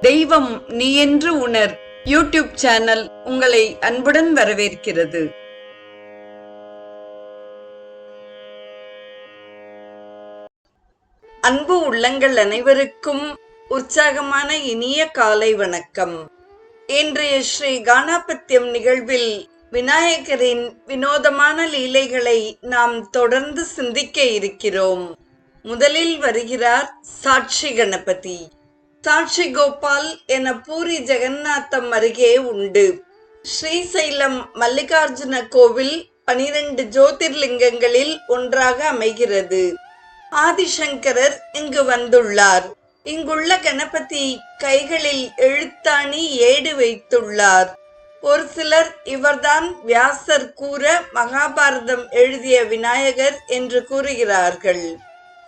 தெய்வம் நீ என்று உணர். யூடியூப் சேனல் உங்களை அன்புடன் வரவேற்கிறது. அன்பு உள்ளங்கள் அனைவருக்கும் உற்சாகமான இனிய காலை வணக்கம். இன்றைய ஸ்ரீ கானாபத்தியம் நிகழ்வில் விநாயகரின் வினோதமான லீலைகளை நாம் தொடர்ந்து சிந்திக்க இருக்கிறோம். முதலில் வருகிறார் சாட்சி கணபதி. சாட்சி கோபால் என பூரி ஜெகநாதம் அருகே உண்டு. ஸ்ரீசைலம் மல்லிகார்ஜுன கோவில் பனிரெண்டு ஜோதிர்லிங்கங்களில் ஒன்றாக அமைகிறது. ஆதிசங்கரர் இங்கு வந்துள்ளார். இங்குள்ள கணபதி கைகளில் எழுத்தாணி ஏடு வைத்துள்ளார். ஒரு சிலர் இவர்தான் வியாசர் கூற மகாபாரதம் எழுதிய விநாயகர் என்று கூறுகிறார்கள்.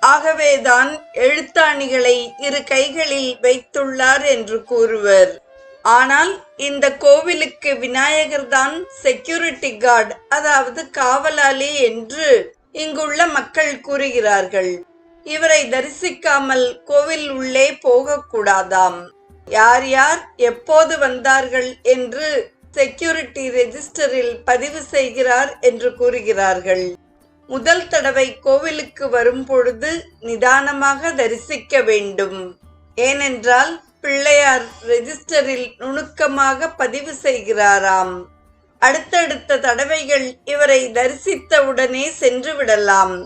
ஆகவேதான் எழுத்தாணிகளை இரு கைகளில் வைத்துள்ளார் என்று கூறுவர். ஆனால் இந்த கோவிலுக்கு விநாயகர் தான் செக்யூரிட்டி கார்டு அதாவது காவலாளி என்று இங்குள்ள மக்கள் கூறுகிறார்கள். இவரை தரிசிக்காமல் கோவில் உள்ளே போகக்கூடாதாம் யார் யார் எப்போது வந்தார்கள் என்று செக்யூரிட்டி ரெஜிஸ்டரில் பதிவு செய்கிறார் என்று கூறுகிறார்கள். முதல் தடவை கோவிலுக்கு வரும்பொழுது நிதானமாக தரிசிக்க வேண்டும். ஏனென்றால் பிள்ளையார் ரெஜிஸ்டரில் நுணுக்கமாக பதிவு செய்கிறாராம். அடுத்தடுத்த தடவைகள் இவரை தரிசித்தவுடனே சென்று விடலாம்.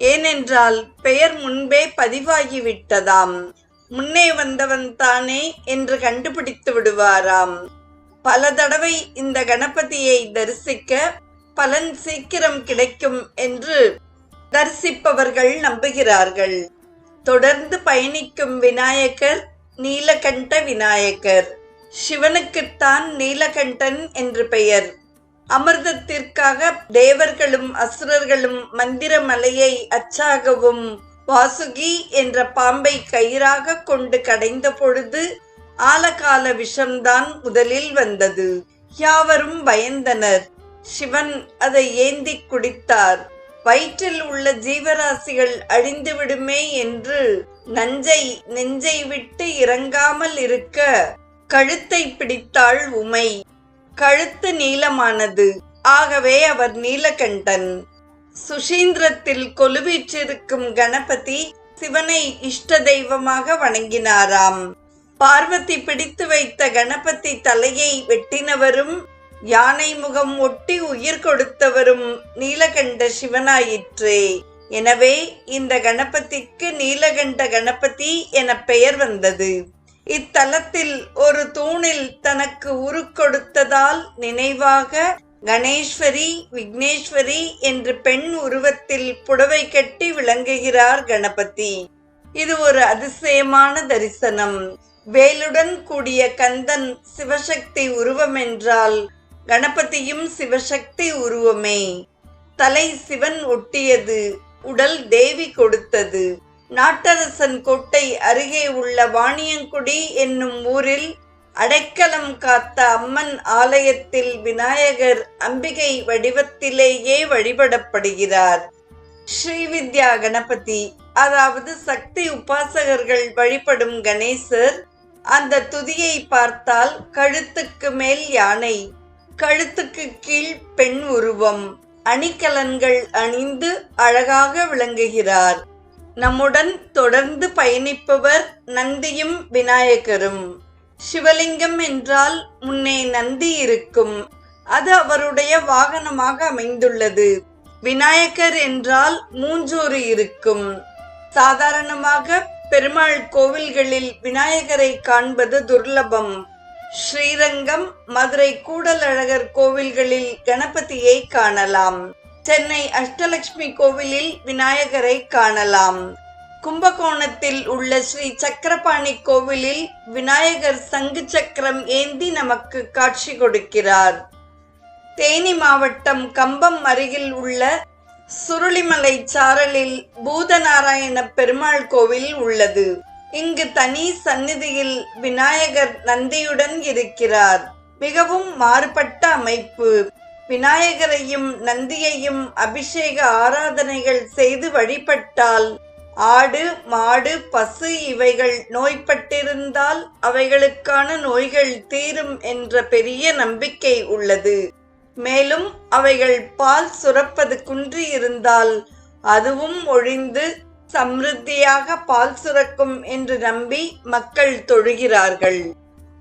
ஏனென்றால் பெயர் முன்பே பதிவாகிவிட்டதாம் முன்னே வந்தவன் தானே என்று கண்டுபிடித்து விடுவாராம். பல தடவை இந்த கணபதியை தரிசிக்க பலன் சீக்கிரம் கிடைக்கும் என்று தரிசிப்பவர்கள் நம்புகிறார்கள். தொடர்ந்து பயணிக்கும் விநாயகர் நீலகண்ட விநாயகர். சிவனுக்குத்தான் நீலகண்டன் என்று பெயர். அமிர்தத்திற்காக தேவர்களும் அசுரர்களும் மந்திர மலையை அச்சாகவும் வாசுகி என்ற பாம்பை கயிறாக கொண்டு கடைந்த பொழுது ஆலகால விஷம்தான் முதலில் வந்தது. யாவரும் பயந்தனர். சிவன் அதை ஏந்தி குடித்தார். வயிற்றில் உள்ள ஜீவராசிகள் அழிந்து விடுமே என்று நஞ்சை நெஞ்சை விட்டு இறங்காமல் இருக்க கழுத்தை பிடித்தாள் உமை. கழுத்து நீளமானது. ஆகவே அவர் நீலகண்டன். சுஷீந்திரத்தில் கொலுவீற்றிருக்கும் கணபதி சிவனை இஷ்ட தெய்வமாக வணங்கினாராம். பார்வதி பிடித்து வைத்த கணபதி தலையை வெட்டினவரும் யானை முகம் ஒட்டி உயிர் கொடுத்தவரும் நீலகண்ட சிவனாயிற்றே. எனவே இந்த கணபதிக்கு நீலகண்ட கணபதி என பெயர் வந்தது. இத்தலத்தில் ஒரு தூணில் தனக்கு உரு கொடுத்ததால் நினைவாக கணேஸ்வரி விக்னேஸ்வரி என்று பெண் உருவத்தில் புடவை கட்டி விளங்குகிறார் கணபதி. இது ஒரு அதிசயமான தரிசனம். வேலுடன் கூடிய கந்தன் சிவசக்தி உருவம் என்றால் கணபதியும் சிவசக்தி உருவமே. தலை சிவன் ஒட்டியது உடல் தேவி கொடுத்தது. நாட்டரசன் கோட்டை அருகே உள்ள வாணியங்குடி என்னும் ஊரில் அடைக்கலம் காத்த அம்மன் ஆலயத்தில் விநாயகர் அம்பிகை வடிவத்திலேயே வழிபடப்படுகிறார். ஸ்ரீவித்யா கணபதி அதாவது சக்தி உபாசகர்கள் வழிபடும் கணேசர் அந்த துதியை பார்த்தால் கழுத்துக்கு மேல் யானை. கழுத்துக்கு கீழ் பெண் உருவம். அணிகலன்கள் அணிந்து அழகாக விளங்குகிறார். நம்முடன் தொடர்ந்து பயணிப்பவர் நந்தியும் விநாயகரும். சிவலிங்கம் என்றால் முன்னே நந்தி இருக்கும். அது அவருடைய வாகனமாக அமைந்துள்ளது. விநாயகர் என்றால் மூஞ்சூறு இருக்கும். சாதாரணமாக பெருமாள் கோவில்களில் விநாயகரை காண்பது துர்லபம். ஸ்ரீரங்கம் மதுரை கூடலழகர் கோவில்களில் கணபதியை காணலாம். சென்னை அஷ்டலட்சுமி கோவிலில் விநாயகரை காணலாம். கும்பகோணத்தில் உள்ள ஸ்ரீ சக்கரபாணி கோவிலில் விநாயகர் சங்கு சக்கரம் ஏந்தி நமக்கு காட்சி கொடுக்கிறார். தேனி மாவட்டம் கம்பம் அருகில் உள்ள சுருளிமலை சாரலில் பூதநாராயண பெருமாள் கோவில் உள்ளது. இங்கு தனி சந்நிதியில் விநாயகர் நந்தியுடன் இருக்கிறார். மிகவும் மாறுபட்ட அமைப்பு. விநாயகரையும் நந்தியையும் அபிஷேக ஆராதனைகள் செய்து வழிபட்டால் ஆடு மாடு பசு இவைகள் நோய்பட்டிருந்தால் அவைகளுக்கான நோய்கள் தீரும் என்ற பெரிய நம்பிக்கை உள்ளது. மேலும் அவைகள் பால் சுரப்பது குன்றி இருந்தால் அதுவும் ஒழிந்து சம்ருத்தியாக பால் சுரக்கும் என்று நம்பி மக்கள் தொழுகிறார்கள்.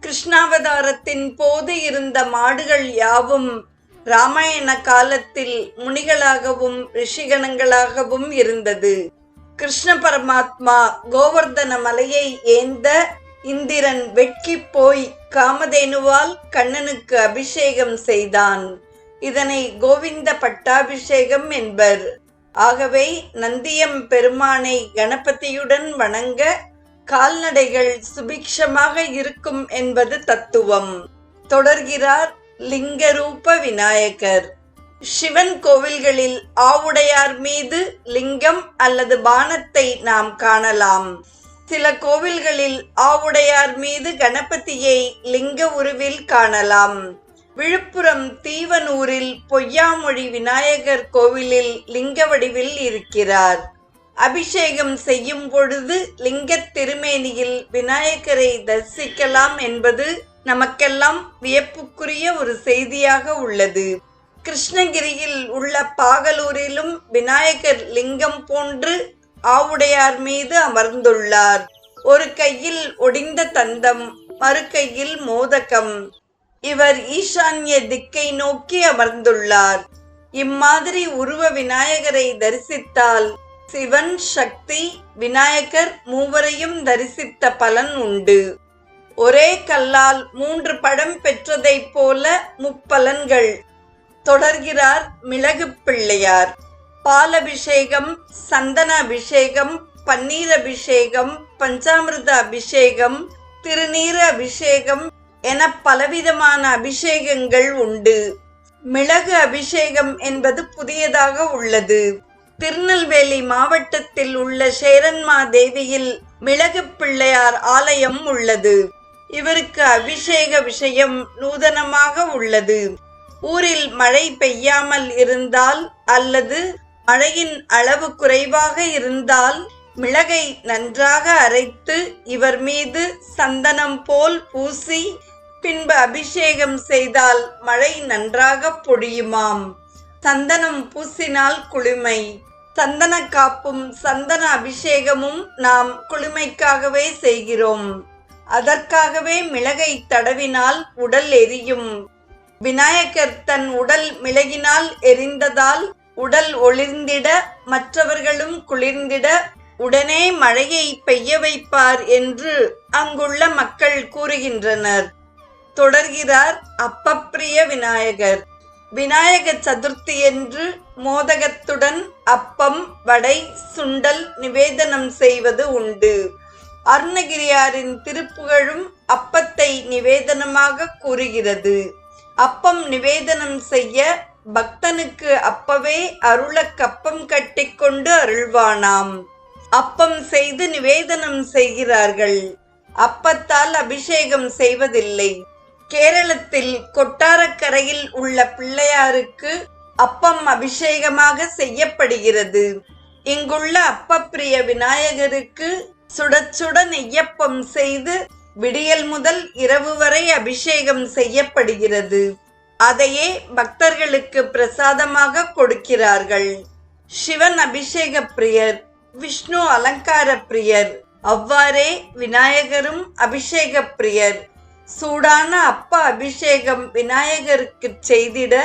கிருஷ்ணாவதாரத்தின் போது இருந்த மாடுகள் யாவும் ராமாயண காலத்தில் முனிகளாகவும் ரிஷிகணங்களாகவும் இருந்தது. கிருஷ்ண பரமாத்மா கோவர்தன மலையை ஏந்த இந்திரன் வெட்கி போய் காமதேனுவால் கண்ணனுக்கு அபிஷேகம் செய்தான். இதனை கோவிந்த பட்டாபிஷேகம் என்பர். ஆகவே நந்தியம் பெருமானை கணபதியுடன் வணங்க கால்நடைகள் சுபிக்ஷமாக இருக்கும் என்பது தத்துவம். தொடர்கிறார் லிங்கரூப விநாயகர். சிவன் கோவில்களில் ஆவுடையார் மீது லிங்கம் அல்லது பானத்தை நாம் காணலாம். சில கோவில்களில் ஆவுடையார் மீது கணபதியை லிங்க உருவில் காணலாம். விழுப்புரம் தீவனூரில் பொய்யாமொழி விநாயகர் கோவிலில் லிங்க வடிவில் இருக்கிறார். அபிஷேகம் செய்யும் பொழுது லிங்கத் திருமேனியில் விநாயகரை தரிசிக்கலாம் என்பது நமக்கெல்லாம் வியப்புக்குரிய ஒரு செய்தியாக உள்ளது. கிருஷ்ணகிரியில் உள்ள பாகலூரிலும் விநாயகர் லிங்கம் போன்று ஆவுடையார் மீது அமர்ந்துள்ளார். ஒரு கையில் ஒடிந்த தந்தம் மறு கையில் மோதகம். இவர் ஈசான்ய திக்கை நோக்கி அமர்ந்துள்ளார். இம்மாதிரி உருவ விநாயகரை தரிசித்தால் சிவன் சக்தி விநாயகர் மூவரையும் தரிசித்த பலன் உண்டு. ஒரே கல்லால் மூன்று படம் பெற்றதைப் போல முப்பலன்கள். தொடர்கிறார் மிளகு பிள்ளையார். பாலபிஷேகம் சந்தன அபிஷேகம் பன்னீர் அபிஷேகம் பஞ்சாமிர்த அபிஷேகம் திருநீர அபிஷேகம் என பலவிதமான அபிஷேகங்கள் உண்டு. மிளகு அபிஷேகம் என்பது புதியதாக உள்ளது. திருநெல்வேலி மாவட்டத்தில் உள்ள சேரன்மா தேவியில் மிளகு பிள்ளையார் ஆலயம் உள்ளது. இவருக்கு அபிஷேக விஷயம் நூதனமாக உள்ளது. ஊரில் மழை பெய்யாமல் இருந்தால் அல்லது மழையின் அளவு குறைவாக இருந்தால் மிளகை நன்றாக அரைத்து இவர் மீது சந்தனம் போல் பூசி பின்பு அபிஷேகம் செய்தால் மழை நன்றாக பொழியுமாம். சந்தனம் பூசினால் குளுமை. சந்தன காப்பும் சந்தன அபிஷேகமும் நாம் குளுமைக்காகவே செய்கிறோம். அதற்காகவே மிளகை தடவினால் உடல் எரியும். விநாயகர் தன் உடல் மிளகினால் எரிந்ததால் உடல் ஒளிர்ந்திட மற்றவர்களும் குளிர்ந்திட உடனே மழையை பெய்ய வைப்பார் என்று அங்குள்ள மக்கள் கூறுகின்றனர். தொடர்கிறார் அப்பப்பிரிய விநாயகர். விநாயக சதுர்த்தி என்று மோதகத்துடன் அப்பம் வடை சுண்டல் நிவேதனம் செய்வது உண்டு. அருணகிரியாரின் திருப்புகழும் அப்பத்தை நிவேதனமாக கூறுகிறது. அப்பம் நிவேதனம் செய்ய பக்தனுக்கு அப்பவே அருள கப்பம் கட்டிக்கொண்டு அருள்வானாம். அப்பம் செய்து நிவேதனம் செய்கிறார்கள். அப்பத்தால் அபிஷேகம் செய்வதில்லை. கேரளத்தில் கொட்டாரக்கரையில் உள்ள பிள்ளையாருக்கு அப்பம் அபிஷேகமாக செய்யப்படுகிறது. இங்குள்ள அப்பப்பிரிய விநாயகருக்கு சுட சுட நெய்யப்பம் செய்து விடியல் முதல் இரவு வரை அபிஷேகம் செய்யப்படுகிறது. அதையே பக்தர்களுக்கு பிரசாதமாக கொடுக்கிறார்கள். சிவன் அபிஷேக பிரியர் விஷ்ணு அலங்கார பிரியர் அவ்வாறே விநாயகரும் அபிஷேக பிரியர். சூடான அப்ப அபிஷேகம் விநாயகருக்கு செய்திட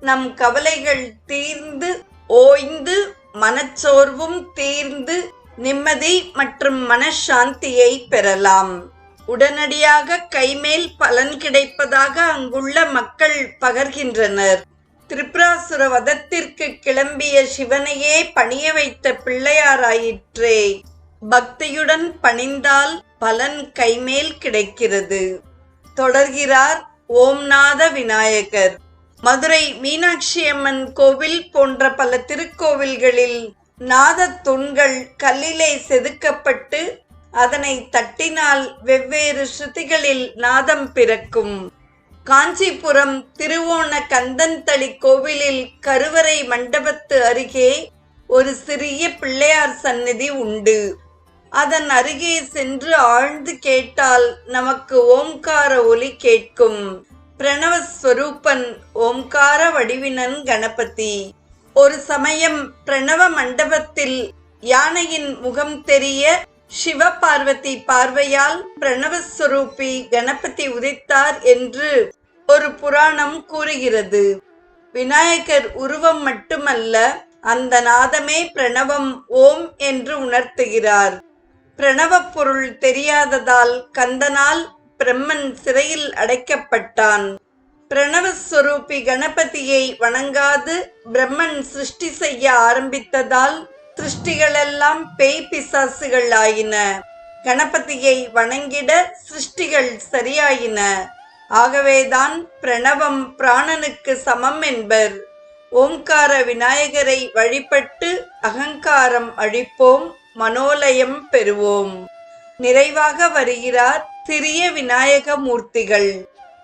நம் கவலைகள் தீர்ந்து ஓய்ந்து மனச்சோர்வும் தீர்ந்து நிம்மதி மற்றும் மனசாந்தியை பெறலாம். உடனடியாக கைமேல் பலன் கிடைப்பதாக அங்குள்ள மக்கள் பகர்கின்றனர். திரிபுராசுர வதத்திற்கு கிளம்பிய சிவனையே பணிய வைத்த பிள்ளையாராயிற்றே. பக்தியுடன் பணிந்தால் பலன் கைமேல் கிடைக்கிறது. தொடர்கிறார் ஓம்நாத விநாயகர். மதுரை மீனாட்சி அம்மன் கோவில் போன்ற பல திருக்கோவில்களில் நாதத் தூண்கள் கல்லிலே செதுக்கப்பட்டு அதனை தட்டினால் வெவ்வேறு ஸ்ருதிகளில் நாதம் பிறக்கும். காஞ்சிபுரம் திருவோண கந்தன்தளி கோவிலில் கருவறை மண்டபத்து அருகே ஒரு சிறிய பிள்ளையார் சந்நிதி உண்டு. அதன் அருகே சென்று ஆழ்ந்து கேட்டால் நமக்கு ஓம்கார ஒலி கேட்கும். பிரணவஸ்வரூபன் ஓம்கார வடிவினன் கணபதி. ஒரு சமயம் பிரணவ மண்டபத்தில் யானையின் முகம் தெரிய சிவ பார்வதி பார்வையால் பிரணவஸ்வரூபி கணபதி உதித்தார் என்று ஒரு புராணம் கூறுகிறது. விநாயகர் உருவம் மட்டுமல்ல அந்த நாதமே பிரணவம் ஓம் என்று உணர்த்துகிறார். பிரணவப் பொருள் தெரியாததால் கந்தனால் பிரம்மன் சிறையில் அடைக்கப்பட்டான். பிரணவஸ்வரூபி கணபதியை வணங்காது பிரம்மன் சிருஷ்டி செய்ய ஆரம்பித்ததால் சிருஷ்டிகளெல்லாம் பேய் பிசாசுகள் ஆயின. கணபதியை வணங்கிட சிருஷ்டிகள் சரியாயின. ஆகவேதான் பிரணவம் பிராணனுக்கு சமம் என்பர். ஓம்கார விநாயகரை வழிபட்டு அகங்காரம் அழிப்போம். மனோலயம் பெறுவோம். நிறைவாக வருகிறார் சிறிய விநாயக மூர்த்திகள்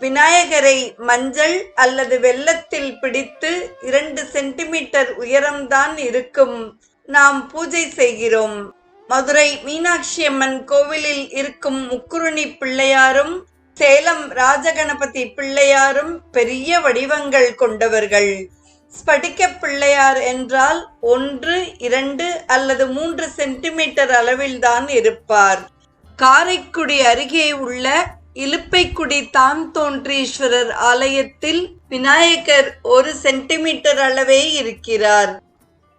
விநாயகரை மஞ்சள் அல்லது வெள்ளத்தில் பிடித்து இரண்டு சென்டிமீட்டர் உயரம்தான் இருக்கும். நாம் பூஜை செய்கிறோம். மதுரை மீனாட்சி அம்மன் கோவிலில் இருக்கும் முக்குருணி பிள்ளையாரும் சேலம் ராஜகணபதி பிள்ளையாரும் பெரிய வடிவங்கள் கொண்டவர்கள். ஸ்படிக பிள்ளையார் என்றால் ஒன்று இரண்டு அல்லது மூன்று சென்டிமீட்டர் அளவில்தான் இருப்பார். காரைக்குடி அருகே உள்ள இலுப்பைக்குடி தான் தோன்றீஸ்வரர் ஆலயத்தில் விநாயகர் ஒரு சென்டிமீட்டர் அளவே இருக்கிறார்.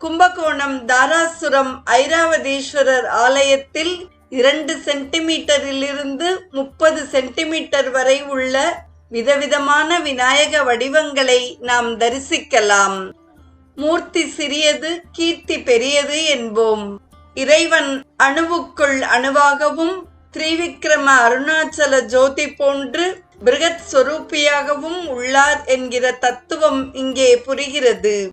கும்பகோணம் தாராசுரம் ஐராவதீஸ்வரர் ஆலயத்தில் இரண்டு சென்டிமீட்டரிலிருந்து முப்பது சென்டிமீட்டர் வரை உள்ள விதவிதமான விநாயக வடிவங்களை நாம் தரிசிக்கலாம். மூர்த்தி சிறியது கீர்த்தி பெரியது என்போம். இறைவன் அணுவுக்குள் அணுவாகவும் திரிவிக்ரம அருணாச்சல ஜோதி போன்று பிருகத் சொரூப்பியாகவும் உள்ளார் என்கிற தத்துவம் இங்கே புரிகிறது.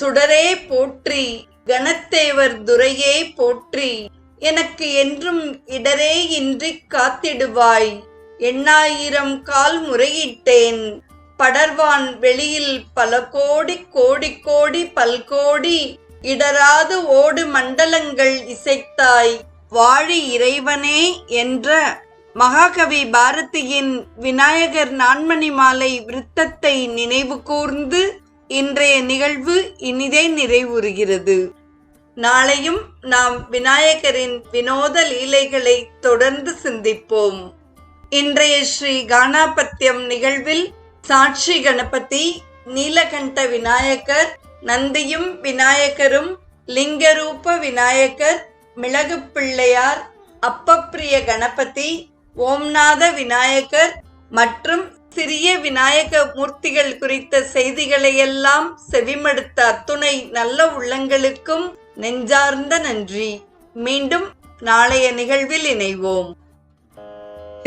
சுடரே போற்றி கணத்தேவர் துரையே போற்றி எனக்கு என்றும் இடரே இன்றி காத்திடுவாய். எண்ணாயிரம் கால் முறையிட்டேன். படர்வான் வெளியில் பல கோடி கோடி கோடி பல்கோடி இடராது ஓடு மண்டலங்கள் இசைத்தாய். வாழி இறைவனே என்ற மகாகவி பாரதியின் விநாயகர் நான்மணி மாலை விருத்தத்தை நினைவு கூர்ந்து இன்றைய நிகழ்வு இனிதே நிறைவுறுகிறது. நாளையும் நாம் விநாயகரின் வினோத லீலைகளை தொடர்ந்து சிந்திப்போம். இன்றைய ஸ்ரீ கானாபத்தியம் நிகழ்வில் சாட்சி கணபதி நீலகண்ட விநாயகர் நந்தியும் விநாயகரும் லிங்கரூப விநாயகர் மிளகு பிள்ளையார் அப்பப்பிரிய கணபதி ஓம்நாத விநாயகர் மற்றும் சிறிய விநாயக மூர்த்திகள் குறித்த செய்திகளையெல்லாம் செவிமடுத்த அத்துணை நல்ல உள்ளங்களுக்கும் நெஞ்சார்ந்த நன்றி. மீண்டும் நாளைய நிகழ்வில் இணைவோம்.